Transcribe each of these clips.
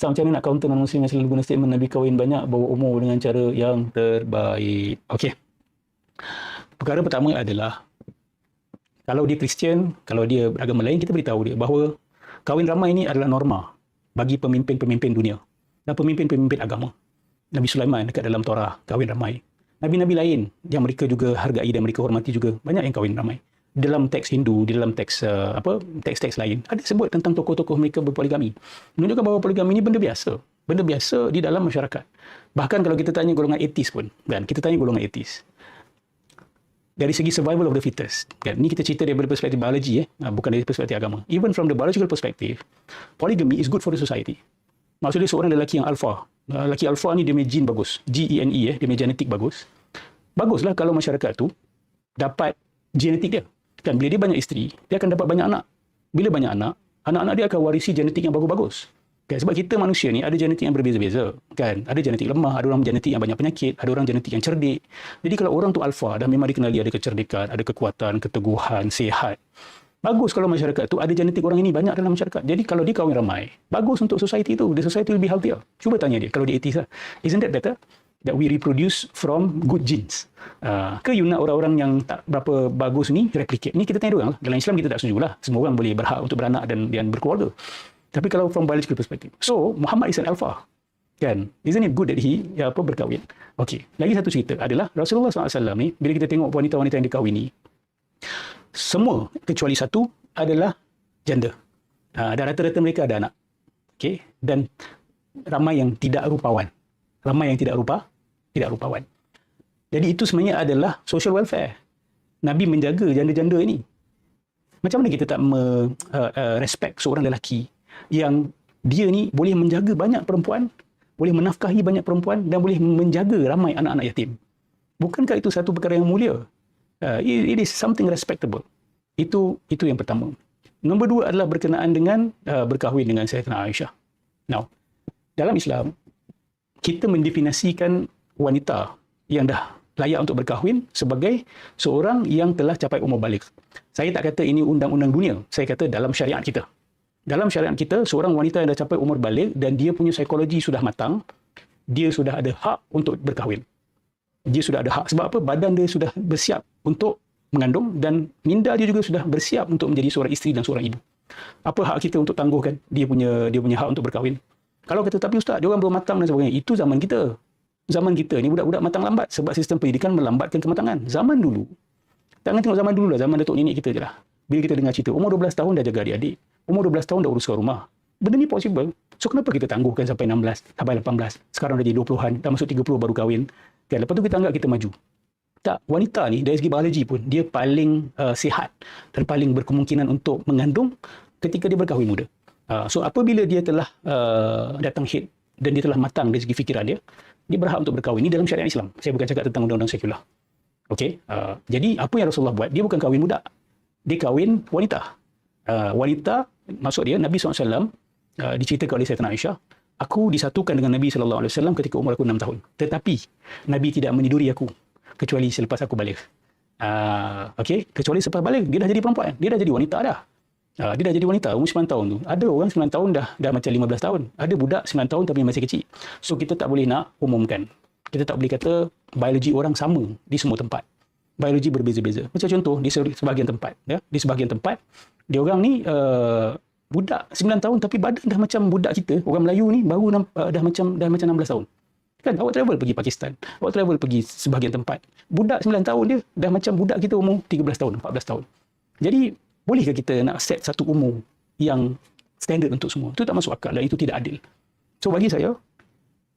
So, macam mana nak counter non-Muslim yang selalu guna statement Nabi kahwin banyak, bawa umur dengan cara yang terbaik. Okey. Perkara pertama adalah kalau dia Kristian, kalau dia beragama lain, kita beritahu dia bahawa kahwin ramai ini adalah norma bagi pemimpin-pemimpin dunia dan pemimpin-pemimpin agama. Nabi Sulaiman dekat dalam Torah kahwin ramai. Nabi-nabi lain yang mereka juga hargai dan mereka hormati juga banyak yang kahwin ramai. Dalam teks Hindu, di dalam teks uh, apa teks-teks lain ada sebut tentang tokoh-tokoh mereka berpoligami. Menunjukkan bahawa poligami ini benda biasa. Benda biasa di dalam masyarakat. Bahkan kalau kita tanya golongan etis pun, kan? Kita tanya golongan etis dari segi survival of the fittest. Kan? Ini kita cerita daripada perspektif biologi, eh? Ah, bukan dari perspektif agama. Even from the biological perspective, polygamy is good for the society. Maksudnya seorang lelaki yang alpha. Ah, lelaki alpha ni dia punya gene bagus. G-E-N-E, eh? dia punya genetik bagus. Baguslah kalau masyarakat tu dapat genetik dia. Kan bila dia banyak isteri, dia akan dapat banyak anak. Bila banyak anak, anak-anak dia akan warisi genetik yang bagus-bagus. Kan? Sebab kita manusia ni ada genetik yang berbeza-beza. Kan? Ada genetik lemah, ada orang genetik yang banyak penyakit, ada orang genetik yang cerdik. Jadi kalau orang tu alfa dan memang dikenali ada kecerdikan, ada kekuatan, keteguhan, sihat. Bagus kalau masyarakat tu ada genetik orang ini banyak dalam masyarakat. Jadi kalau dia kahwin ramai, bagus untuk society tu. The society be healthier. Cuba tanya dia kalau dia etis lah. Isn't that better? That we reproduce from good genes. Uh, ke you nak orang-orang yang tak berapa bagus ni replicate? Ni kita tanya orang lah. Dalam Islam kita tak setuju lah. Semua orang boleh berhak untuk beranak dan, dan berkeluarga. Tapi kalau from biological perspective. So, Muhammad is an alpha. Kan? Isn't it good that he ya, apa, berkahwin? Okey. Lagi satu cerita adalah Rasulullah SAW ni, bila kita tengok wanita-wanita yang dikahwin ni, semua kecuali satu adalah janda. Ha, dan rata-rata mereka ada anak. Okey. Dan ramai yang tidak rupawan. Ramai yang tidak rupa, tidak rupawan. Jadi itu sebenarnya adalah social welfare. Nabi menjaga janda-janda ini. Macam mana kita tak me, uh, uh, respect seorang lelaki yang dia ni boleh menjaga banyak perempuan, boleh menafkahi banyak perempuan dan boleh menjaga ramai anak-anak yatim. Bukankah itu satu perkara yang mulia? Uh, it, is something respectable. Itu itu yang pertama. Nombor dua adalah berkenaan dengan uh, berkahwin dengan Sayyidatina Aisyah. Now, dalam Islam, kita mendefinisikan wanita yang dah layak untuk berkahwin sebagai seorang yang telah capai umur balik. Saya tak kata ini undang-undang dunia. Saya kata dalam syariat kita dalam syariat kita, seorang wanita yang dah capai umur balik dan dia punya psikologi sudah matang, dia sudah ada hak untuk berkahwin. Dia sudah ada hak. Sebab apa? Badan dia sudah bersiap untuk mengandung dan minda dia juga sudah bersiap untuk menjadi seorang isteri dan seorang ibu. Apa hak kita untuk tangguhkan dia punya dia punya hak untuk berkahwin? Kalau kata tapi ustaz, dia orang belum matang dan sebagainya. Itu zaman kita. Zaman kita ni budak-budak matang lambat sebab sistem pendidikan melambatkan kematangan. Zaman dulu. Jangan tengok zaman dulu lah, zaman datuk nenek kita je lah. Bila kita dengar cerita, umur 12 tahun dah jaga adik-adik. Umur 12 tahun dah uruskan rumah. Benda ni possible. So kenapa kita tangguhkan sampai 16, sampai 18? Sekarang dah jadi 20-an, dah masuk 30 baru kahwin. Okay, lepas tu kita anggap kita maju. Tak, wanita ni dari segi biologi pun dia paling uh, sihat dan paling berkemungkinan untuk mengandung ketika dia berkahwin muda. Uh, so apabila dia telah uh, datang hit dan dia telah matang dari segi fikiran dia, dia berhak untuk berkahwin. Ini dalam syariat Islam. Saya bukan cakap tentang undang-undang sekular. Okey. Uh, jadi apa yang Rasulullah buat? Dia bukan kahwin muda. Dia kahwin wanita. Uh, wanita maksud dia Nabi SAW uh, diceritakan oleh Sayyidina Aisyah aku disatukan dengan Nabi SAW ketika umur aku 6 tahun tetapi Nabi tidak meniduri aku kecuali selepas aku balik uh, okay? kecuali selepas balik dia dah jadi perempuan dia dah jadi wanita dah uh, dia dah jadi wanita umur 9 tahun tu. Ada orang 9 tahun dah dah macam 15 tahun. Ada budak 9 tahun tapi masih kecil. So kita tak boleh nak umumkan. Kita tak boleh kata biologi orang sama di semua tempat. Biologi berbeza-beza. Macam contoh di sebahagian tempat ya. Di sebahagian tempat dia orang ni uh, budak 9 tahun tapi badan dah macam budak kita. Orang Melayu ni baru uh, dah macam dah macam 16 tahun. Kan? Awak travel pergi Pakistan awak travel pergi sebahagian tempat. Budak 9 tahun dia dah macam budak kita umur 13 tahun 14 tahun. Jadi bolehkah kita nak set satu umur yang standard untuk semua itu tak masuk akal dan itu tidak adil so bagi saya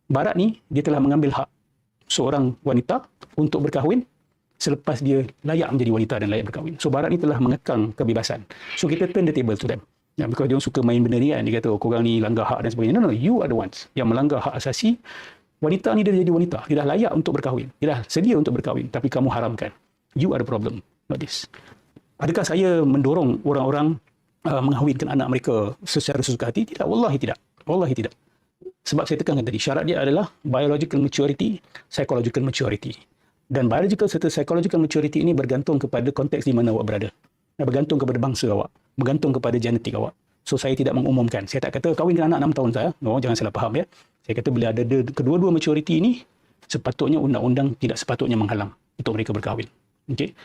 barat ni dia telah mengambil hak seorang wanita untuk berkahwin selepas dia layak menjadi wanita dan layak berkahwin. So barat ni telah mengekang kebebasan. So kita turn the table to them. Ya, because dia suka main benda ni kan. Dia kata, oh, korang ni langgar hak dan sebagainya. No, no, you are the ones yang melanggar hak asasi. Wanita ni dia jadi wanita. Dia dah layak untuk berkahwin. Dia dah sedia untuk berkahwin. Tapi kamu haramkan. You are the problem, not this. Adakah saya mendorong orang-orang uh, mengahwinkan anak mereka secara sesuka hati? Tidak. Wallahi tidak. Wallahi tidak. Sebab saya tekankan tadi, syarat dia adalah biological maturity, psychological maturity. Dan biological serta psychological maturity ini bergantung kepada konteks di mana awak berada. Bergantung kepada bangsa awak. Bergantung kepada genetik awak. So saya tidak mengumumkan. Saya tak kata kahwin dengan anak 6 tahun saya. No, jangan salah faham ya. Saya kata bila ada kedua-dua maturiti ini, sepatutnya undang-undang tidak sepatutnya menghalang untuk mereka berkahwin. Okey.